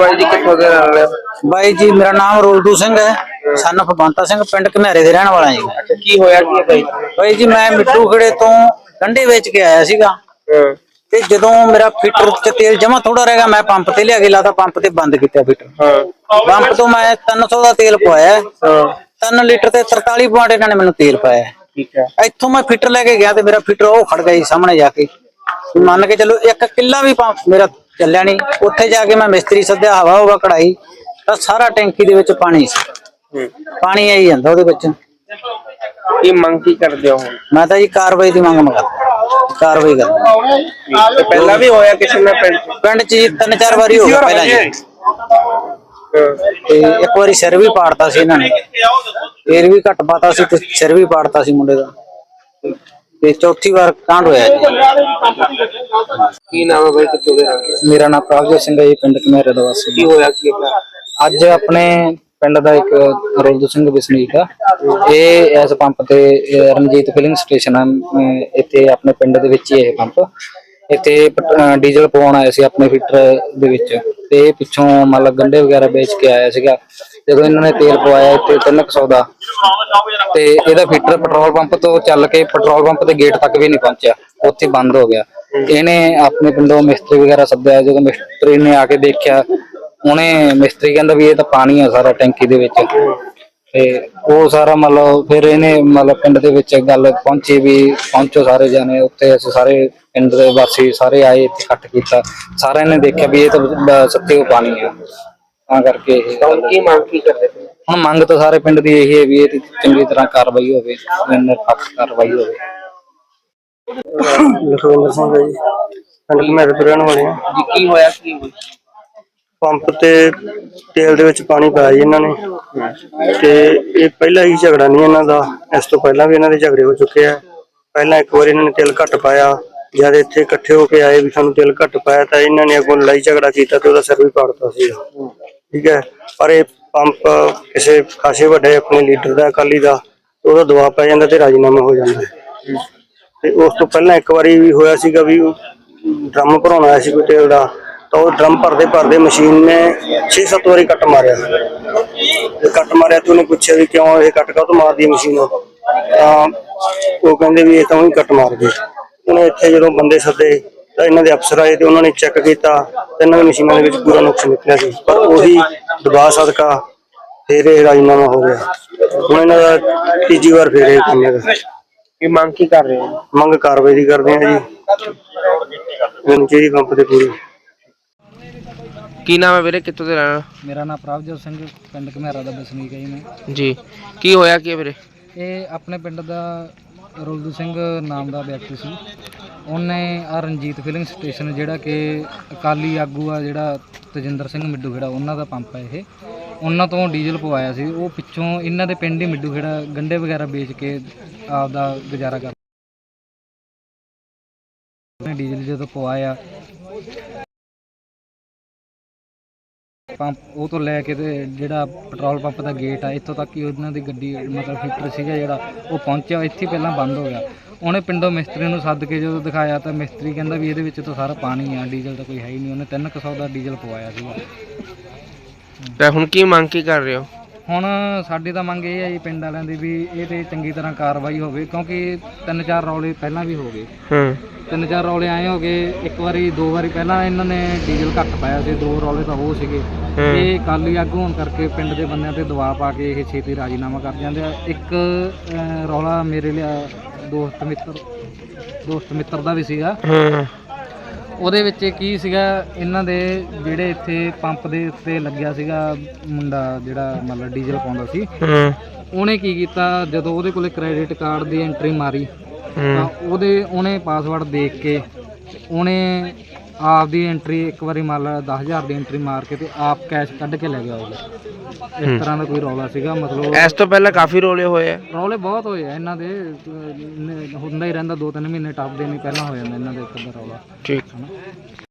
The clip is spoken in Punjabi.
ਹੈ ਬਾਈ ਜੀ ਕਿੱਥੋਂ ਦੇ ਰਹਿਣ ਵਾਲੇ ਹੋ? ਬਾਈ ਜੀ ਮੇਰਾ ਨਾਮ ਰੋਲਦੂ ਸਿੰਘ ਹੈ। ਸਨ ਫਬੰਤਾ ਸਿੰਘ ਪਿੰਡ ਘਨੇਰੇ ਦੇ ਰਹਿਣ ਵਾਲਾ ਜੀ ਮੈਂ। ਅੱਛਾ ਕੀ ਹੋਇਆ ਕੀ ਹੈ ਬਾਈ? ਬਾਈ ਜੀ ਮੈਂ ਮਿੱਟੂ ਖੜੇ ਤੋਂ ਕੰਡੇ ਵੇਚ ਕੇ ਆਇਆ ਸੀਗਾ। ਹਾਂ। ਤੇ ਜਦੋਂ ਮੇਰਾ ਫਿਟਰ ਚ ਤੇਲ ਜਮਾ ਥੋੜਾ ਰਹਿ ਗਿਆ ਮੈਂ ਪੰਪ ਤੇ ਲਿਆ ਕੇ ਲਾਤਾ ਪੰਪ ਤੇ ਬੰਦ ਕੀਤਾ ਫਿਟਰ। ਹਾਂ। ਪੰਪ ਤੋਂ ਮੈਂ 300 ਦਾ ਤੇਲ ਪਵਾਇਆ। ਹਾਂ। 3 ਲੀਟਰ ਤੇ 43 ਪੁਆਇੰਟ ਇਹਨਾਂ ਨੇ ਮੈਨੂੰ ਤੇਲ ਪਾਇਆ। ਠੀਕ ਹੈ। ਇੱਥੋਂ ਮੈਂ ਫਿਟਰ ਲੈ ਕੇ ਗਿਆ ਤੇ ਮੇਰਾ ਫਿਟਰ ਉਹ ਖੜ ਗਿਆ ਜੀ ਸਾਹਮਣੇ ਜਾ ਕੇ। ਮੰਨ ਕੇ ਚੱਲੋ ਇੱਕ ਕਿੱਲਾ ਵੀ ਪੰਪ ਮੇਰਾ ਚੱਲਿਆ ਨਹੀਂ ਉੱਥੇ ਜਾ ਕੇ ਮੈਂ ਮਿਸਤਰੀ ਸੱਦਿਆ ਹਵਾ ਹੋਵਾ ਕਢਾਈ ਤਾਂ ਸਾਰਾ ਟੈਂਕੀ ਦੇ ਵਿੱਚ ਪਾਣੀ ਸੀ। ਪਾਣੀ ਆਈ ਜਾਂਦਾ ਉਹਦੇ ਵਿੱਚ। ਕੀ ਮੰਗ ਕੀ ਕਰਦੇ ਹੋ ਹੁਣ? ਮੈਂ ਤਾਂ ਜੀ ਕਾਰਵਾਈ ਦੀ ਮੰਗ ਮੰਗਦਾ। ਕਾਰਵਾਈ ਕਰ ਪਹਿਲਾਂ ਵੀ ਹੋਇਆ ਕਿਸੇ ਨਾਲ ਪਿੰਡ 'ਚ? ਪਿੰਡ 'ਚ ਜੀ ਤਿੰਨ ਚਾਰ ਵਾਰੀ ਹੋ ਗਿਆ ਪਹਿਲਾਂ ਜੀ। ਤੇ ਇੱਕ ਵਾਰੀ ਸਿਰ ਵੀ ਪਾੜਤਾ ਸੀ ਇਹਨਾਂ ਨੇ। ਫੇਰ ਵੀ ਘੱਟ ਪਾਤਾ ਸੀ ਤੇ ਸਿਰ ਵੀ ਪਾੜਤਾ ਸੀ ਮੁੰਡੇ ਦਾ। ਤੇ ਚੌਥੀ ਵਾਰ ਕਾਂਡ ਹੋਇਆ ਜੀ। ਕੀ ਨਾਮ ਹੈ ਬਾਈ ਕਿੱਥੋਂ ਦੇ ਰਹਿਣ ਵਾਲੇ? ਮੇਰਾ ਨਾਮ ਪ੍ਰਭਜੋਤ ਸਿੰਘ ਹੈ ਜੀ ਪਿੰਡ ਕਮੇਰੇ ਦਾ ਵਾਸੀ ਕੀ ਹੋਇਆ ਕੀ ਹੈ? ਅੱਜ ਆਪਣੇ ਪਿੰਡ ਦਾ ਇੱਕ ਰੋਲਦੂ ਸਿੰਘ ਵਸਨੀਕ ਆ। ਇਹ ਇਸ ਪੰਪ ਤੇ ਇਹ ਰਣਜੀਤ ਫਿਲਿੰਗ ਸਟੇਸ਼ਨ ਆ। ਅਮ ਇੱਥੇ ਆਪਣੇ ਪਿੰਡ ਦੇ ਵਿੱਚ ਹੀ ਇਹ ਪੰਪ। ਇੱਥੇ ਪਟ- ਅਹ ਡੀਜ਼ਲ ਪਵਾਉਣ ਆਇਆ ਸੀ ਆਪਣੇ ਫਿਲਟਰ ਦੇ ਵਿੱਚ। ਤੇ ਇਹ ਪਿੱਛੋਂ ਮਤਲਬ ਗੰਡੇ ਵਗੈਰਾ ਵੇਚ ਕੇ ਆਇਆ ਸੀਗਾ। ਜਦੋਂ ਇਹਨਾਂ ਨੇ ਤੇਲ ਪਵਾਇਆ ਇੱਥੇ 300 ਦਾ ਤੇ ਇਹਦਾ ਫਿਲਟਰ ਪੈਟਰੋਲ ਪੰਪ ਤੋਂ ਚੱਲ ਕੇ ਪੈਟਰੋਲ ਪੰਪ ਦੇ ਗੇਟ ਤੱਕ ਵੀ ਨਹੀਂ ਪਹੁੰਚਿਆ। ਉੱਥੇ ਬੰਦ ਹੋ ਗਿਆ। ਇਹਨੇ ਆਪਣੇ ਪਿੰਡੋਂ ਮਿਸਤਰੀ ਵਗੈਰਾ ਸੱਦਿਆ, ਜਦੋਂ ਮਿਸਤਰੀ ਨੇ ਆ ਕੇ ਦੇਖਿਆ, ਉਹਨੇ ਮਿਸਤਰੀ ਕਹਿੰਦਾ ਵੀ ਇਹ ਤਾਂ ਪਾਣੀ ਆ ਸਾਰਾ ਟੈਂਕੀ ਦੇ ਵਿੱਚ। ਤੇ ਉਹ ਸਾਰਾ ਮਤਲਬ ਫਿਰ ਇਹਨੇ ਮਤਲਬ ਪਿੰਡ ਦੇ ਵਿੱਚ ਗੱਲ ਪਹੁੰਚੀ ਵੀ ਪਹੁੰਚੋ ਸਾਰੇ ਜਾਣੇ, ਉੱਥੇ ਅਸੀਂ ਸਾਰੇ ਪਿੰਡ ਦੇ ਵਾਸੀ ਸਾਰੇ ਆਏ, ਇੱਥੇ ਇਕੱਠ ਕੀਤਾ। ਸਾਰਿਆਂ ਨੇ ਦੇਖਿਆ ਵੀ ਇਹ ਤਾਂ ਬ- ਉਹ ਪਾਣੀ ਆ। ਤਾਂ ਕਰਕੇ ਇਹ ਤਾਂ ਹੁਣ ਕੀ ਮੰਗ ਕੀ ਕਰਦੇ ਪਏ? ਹੁਣ ਮੰਗ ਤਾਂ ਸਾਰੇ ਪਿੰਡ ਦੀ ਇਹੀ ਹੈ ਵੀ ਇਹ ਤੇ ਚੰਗੀ ਤਰ੍ਹਾਂ ਕਾਰਵਾਈ ਹੋਵੇ ਨਿਰਪੱਖ ਕਾਰਵਾਈ ਹੋਵੇ। ਲਖਵਿੰਦਰ ਸਿੰਘ ਹੈ ਜੀ ਪਿੰਡ ਘਮੇਰੇ ਤੋਂ ਰਹਿਣ ਵਾਲੇ ਆ ਜੀ ਕੀ ਹੋਇਆ ਕੀ ਹੋਇਆ? ਪੰਪ ਤੇ ਤੇਲ ਦੇ ਵਿੱਚ ਪਾਣੀ ਪਾਇਆ ਜੀ ਇਹਨਾਂ ਨੇ। ਤੇ ਇਹ ਪਹਿਲਾ ਹੀ ਝਗੜਾ ਨਹੀਂ ਇਹਨਾਂ ਦਾ ਇਸ ਤੋਂ ਪਹਿਲਾਂ ਵੀ ਇਹਨਾਂ ਦੇ ਝਗੜੇ ਹੋ ਚੁੱਕੇ ਆ। ਪਹਿਲਾਂ ਇੱਕ ਵਾਰੀ ਇਹਨਾਂ ਨੇ ਤੇਲ ਘੱਟ ਪਾਇਆ। ਜਦ ਇੱਥੇ ਇਕੱਠੇ ਹੋ ਕੇ ਆਏ ਵੀ ਸਾਨੂੰ ਤੇਲ ਘੱਟ ਪਾਇਆ ਤਾਂ ਇਹਨਾਂ ਨੇ ਅੱਗੋਂ ਲੜਾਈ ਝਗੜਾ ਕੀਤਾ ਤੇ ਉਹਦਾ ਸਿਰ ਵੀ ਪਾੜਤਾ ਸੀ ਠੀਕ ਹੈ? ਪਰ ਇਹ ਪੰਪ, ਕਿਸੇ ਖਾਸੇ ਵੱਡੇ ਆਪਣੇ ਲੀਡਰ ਦਾ, ਅਕਾਲੀ ਦਾ, ਉਹਦਾ ਦਬਾਅ ਪੈ ਜਾਂਦਾ ਤੇ ਰਾਜੀਨਾਮਾ ਹੋ ਜਾਂਦਾ ਹੈ। ਤੇ ਉਸ ਤੋਂ ਪਹਿਲਾਂ ਇੱਕ ਵਾਰੀ ਵੀ ਹੋਇਆ ਸੀਗਾ ਵੀ ਡਰਮ ਭਰਾਉਣਾ ਆਇਆ ਸੀ ਕੋਈ ਤੇਲ ਦਾ, ਤਾਂ ਉਹ ਡਰਮ ਭਰਦੇ ਭਰਦੇ ਮਸ਼ੀਨ ਨੇ 6-7 ਵਾਰੀ ਕੱਟ ਮਾਰਿਆ। ਤੇ ਕੱਟ ਮਾਰਿਆ ਤੇ ਉਹਨੇ ਪੁੱਛਿਆ ਵੀ ਕਿਉਂ ਇਹ ਕੱਟ ਕਾਹਤੋਂ ਮਾਰਦੀ ਮਸ਼ੀਨ? ਤਾਂ ਉਹ ਕਹਿੰਦੇ ਵੀ ਇਹ ਤਾਂ ਹੀ ਕੱਟ ਮਾਰਦੇ ਉਹਨੇ ਇੱਥੇ ਜਦੋਂ ਬੰਦੇ ਸੱਦੇ ਤਾਂ ਇਹਨਾਂ ਦੇ ਅਫਸਰ ਆਏ ਤੇ ਉਹਨਾਂ ਨੇ ਚੈੱਕ ਕੀਤਾ ਤੇ ਇਹਨਾਂ ਦੀ ਮਸ਼ੀਨਾਂ ਦੇ ਵਿੱਚ ਪੂਰਾ ਨੁਕਸ ਨਿਕਲਿਆ ਸੀ। ਪਰ ਉਹੀ ਦਬਾਅ ਸਦਕਾ ਫਿਰ ਇਹ ਰਾਜੀਨਾਮਾ ਹੋ ਗਿਆ। ਹੁਣ ਇਹਨਾਂ ਦਾ ਤੀਜੀ ਵਾਰ ਫਿਰ ਇਹ ਕੰਮ ਹੈਗਾ। ਕੀ ਮੰਗ ਕੀ ਕਰ ਰਹੇ ਹੋ? ਮੰਗ ਕਾਰਵਾਈ ਦੀ ਕਰਦੇ ਆ ਜੀ। ਚਾਹੀਦੀ ਪੰਪ ਤੇ ਪੂਰੀ। ਕੀ ਨਾਮ ਹੈ ਵੀਰੇ? ਕਿੱਥੋਂ ਦੇ ਰਹਿਣ ਮੇਰਾ ਨਾਮ ਪ੍ਰਭਜੋਤ ਸਿੰਘ ਪਿੰਡ ਘਮੇਰਾ ਦਾ ਵਸਨੀਕ ਹੈ ਜੀ ਮੈਂ। ਹੋ? ਜੀ। ਕੀ ਹੋਇਆ ਕੀ ਹੈ ਵੀਰੇ? ਇਹ ਆਪਣੇ ਪਿੰਡ ਦਾ ਰੁਲਦੂ ਸਿੰਘ ਨਾਮ ਦਾ ਵਿਅਕਤੀ ਸੀ। ਉਹਨੇ ਆ ਰਣਜੀਤ ਫਿਲਿੰਗ ਸਟੇਸ਼ਨ ਜਿਹੜਾ ਕਿ ਅਕਾਲੀ ਆਗੂ ਆ ਜਿਹੜਾ ਤਜਿੰਦਰ ਸਿੰਘ ਮਿੱਡੂ ਖੇੜਾ, ਉਹਨਾਂ ਦਾ ਪੰਪ ਹੈ ਇਹ। ਉਹਨਾਂ ਤੋਂ ਡੀਜ਼ਲ ਪਵਾਇਆ ਸੀ। ਉਹ ਪਿੱਛੋਂ ਇਹਨਾਂ ਦੇ ਪਿੰਡ ਹੀ ਮਿੱਡੂ ਖੇੜਾ ਗੰਡੇ ਵਗੈਰਾ ਵੇਚ ਕੇ ਆਪ ਦਾ ਗੁਜ਼ਾਰਾ ਕਰ ਡੀਜ਼ਲ ਜਦੋਂ ਪਵਾਇਆ ਪੰਪ, ਉਹ ਤੋਂ ਲੈ ਕੇ ਤੇ ਜਿਹੜਾ ਪੈਟਰੋਲ ਪੰਪ ਦਾ ਗੇਟ ਆ, ਇੱਥੋਂ ਤੱਕ ਕਿ ਉਹਨਾਂ ਦੀ ਗੱਡੀ, ਮਤਲਬ ਫਿਲਟਰ ਸੀਗਾ ਜਿਹੜਾ, ਉਹ ਪਹੁੰਚਿਆ, ਇੱਥੇ ਪਹਿਲਾਂ ਬੰਦ ਹੋ ਗਿਆ। ਉਹਨੇ ਪਿੰਡੋਂ ਮਿਸਤਰੀ ਨੂੰ ਸੱਦ ਕੇ ਜਦੋਂ ਦਿਖਾਇਆ ਤਾਂ ਮਿਸਤਰੀ ਕਹਿੰਦਾ ਵੀ ਇਹਦੇ ਵਿੱਚ ਤਾਂ ਸਾਰਾ ਪਾਣੀ ਆ, ਡੀਜ਼ਲ ਤਾਂ ਕੋਈ ਹੈ ਹੀ ਨਹੀਂ। ਉਹਨੇ 300 ਦਾ ਡੀਜ਼ਲ ਪਵਾਇਆ ਸੀਗਾ। ਤੇ ਹੁਣ ਕੀ ਮੰਗ ਕੀ ਕਰ ਰਹੇ ਹੋ? ਹੁਣ ਸਾਡੀ ਤਾਂ ਮੰਗ ਇਹ ਹੈ ਜੀ ਪਿੰਡ ਵਾਲਿਆਂ ਦੀ ਵੀ ਇਹ ਤੇ ਚੰਗੀ ਤਰ੍ਹਾਂ ਕਾਰਵਾਈ ਹੋਵੇ ਕਿਉਂਕਿ ਤਿੰਨ ਚਾਰ ਰੌਲੇ ਪਹਿਲਾਂ ਵੀ ਹੋ ਗਏ। ਹੂੰ। ਤਿੰਨ ਚਾਰ ਰੌਲੇ ਆਏ ਹੋ ਗਏ ਇੱਕ ਵਾਰੀ ਦੋ ਵਾਰੀ ਪਹਿਲਾਂ ਇਹਨਾਂ ਨੇ ਡੀਜ਼ਲ ਘੱਟ ਪਾਇਆ ਸੀ ਦੋ ਰੌਲੇ ਤਾਂ ਉਹ ਸੀਗੇ। ਇਹ ਕਾਲੀ ਆਗੂ ਹੋਣ ਕਰਕੇ ਪਿੰਡ ਦੇ ਬੰਦਿਆਂ ਤੇ ਦਬਾਅ ਪਾ ਕੇ ਇਹ ਛੇਤੀ ਰਾਜੀਨਾਮਾ ਕਰ ਜਾਂਦੇ ਆ। ਇੱਕ ਰੌਲਾ ਮੇਰੇ ਲਈ ਦੋਸਤ ਮਿੱਤਰ ਦੋਸਤ ਮਿੱਤਰ ਦਾ ਵੀ ਸੀਗਾ। ਹੂੰ। ਉਹਦੇ ਵਿੱਚ ਕੀ ਸੀਗਾ ਇਹਨਾਂ ਦੇ ਜਿਹੜੇ ਇੱਥੇ ਪੰਪ ਦੇ ਉੱਤੇ ਲੱਗਿਆ ਸੀਗਾ ਮੁੰਡਾ ਜਿਹੜਾ ਮਤਲਬ ਡੀਜ਼ਲ ਪਾਉਂਦਾ ਸੀ ਹੂੰ। ਉਹਨੇ ਕੀ ਕੀਤਾ ਜਦੋਂ ਉਹਦੇ ਕੋਲੇ ਕ੍ਰੈਡਿਟ ਕਾਰਡ ਦੀ ਐਂਟਰੀ ਮਾਰੀ ਤਾਂ ਉਹਦੇ ਉਹਨੇ ਪਾਸਵਰਡ ਦੇਖ ਕੇ ਉਹਨੇ ਆਪ ਦੀ ਐਂਟਰੀ ਇੱਕ ਵਾਰੀ ਮੰਨ ਲਾ 10000 ਦੀ ਐਂਟਰੀ ਮਾਰ ਕੇ ਤੇ ਆਪ ਕੈਸ਼ ਕੱਢ ਕੇ ਲੈ ਗਿਆ ਉਹ ਇਸ ਤਰ੍ਹਾਂ ਦਾ ਕੋਈ ਰੌਲਾ ਸੀਗਾ ਮਤਲਬ ਇਸ ਤੋਂ ਪਹਿਲਾਂ ਕਾਫੀ ਰੋਲੇ ਹੋਏ ਆ। ਰੌਲੇ ਬਹੁਤ ਹੋਏ ਆ ਇਹਨਾਂ ਦੇ ਅਹ, ਹੁੰਦਾ ਹੀ ਰਹਿੰਦਾ ਦੋ ਤਿੰਨ ਮਹੀਨੇ ਟੱਪਦੇ ਨਹੀਂ ਪਹਿਲਾਂ ਹੋ ਜਾਂਦਾ ਇਹਨਾਂ ਦੇ ਇੱਕ ਅੱਧਾ ਰੌਲਾ। ਠੀਕ।